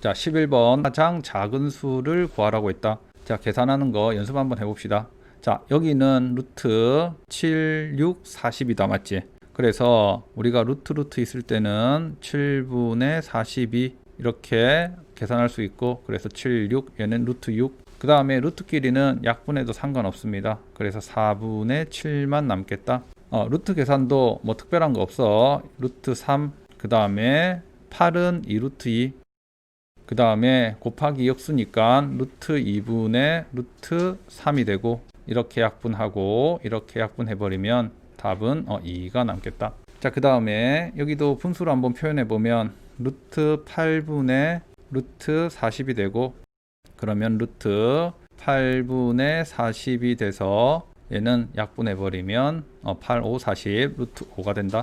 자, 11번 가장 작은 수를 구하라고 했다. 자, 계산하는 거 연습 한번 해봅시다. 자, 여기는 루트 7, 6, 40이다. 맞지? 그래서 우리가 루트 루트 있을 때는 7분의 42 이렇게 계산할 수 있고 그래서 7, 6 얘는 루트 6. 그 다음에 루트끼리는 약분해도 상관없습니다. 그래서 4분의 7만 남겠다. 어, 루트 계산도 뭐 특별한 거 없어. 루트 3, 그 다음에 8은 2루트 2, 그 다음에 곱하기 역수니까 루트 2분의 루트 3이 되고 이렇게 약분하고 이렇게 약분해버리면 답은 어, 2가 남겠다. 자, 그 다음에 여기도 분수로 한번 표현해 보면 루트 8분의 루트 40이 되고 그러면 루트 8분의 40이 돼서 얘는 약분해 버리면 어, 8, 5, 40 루트 5가 된다.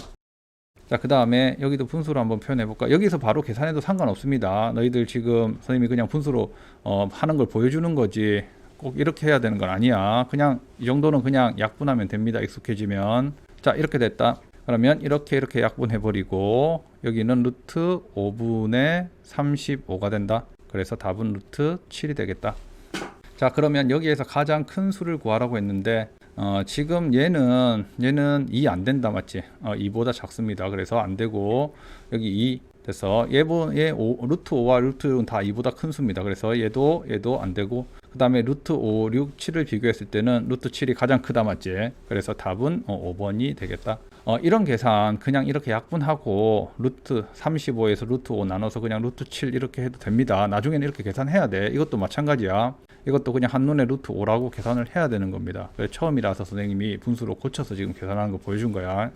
자, 그 다음에 여기도 분수로 한번 표현해 볼까? 여기서 바로 계산해도 상관없습니다. 너희들 지금 선생님이 그냥 분수로 어, 하는 걸 보여주는 거지. 꼭 이렇게 해야 되는 건 아니야. 그냥 이 정도는 그냥 약분하면 됩니다. 익숙해지면. 자, 이렇게 됐다. 그러면 이렇게 이렇게 약분해 버리고 여기는 루트 5분의 35가 된다. 그래서 답은 루트 7이 되겠다. 자, 그러면 여기에서 가장 큰 수를 구하라고 했는데 어, 지금 얘는 얘는 2 안 된다 맞지? 어, 2보다 작습니다. 그래서 안 되고 여기 2 돼서 얘보 얘 5, 루트 5와 루트 6은 다 2보다 큰 수입니다. 그래서 얘도 얘도 안 되고 그 다음에 루트 5, 6, 7을 비교했을 때는 루트 7이 가장 크다 맞지? 그래서 답은 어, 5번이 되겠다. 어, 이런 계산 그냥 이렇게 약분하고 루트 35에서 루트 5 나눠서 그냥 루트 7 이렇게 해도 됩니다. 나중에는 이렇게 계산해야 돼. 이것도 마찬가지야. 이것도 그냥 한눈에 루트 5라고 계산을 해야 되는 겁니다. 처음이라서 선생님이 분수로 고쳐서 지금 계산하는 거 보여준 거야.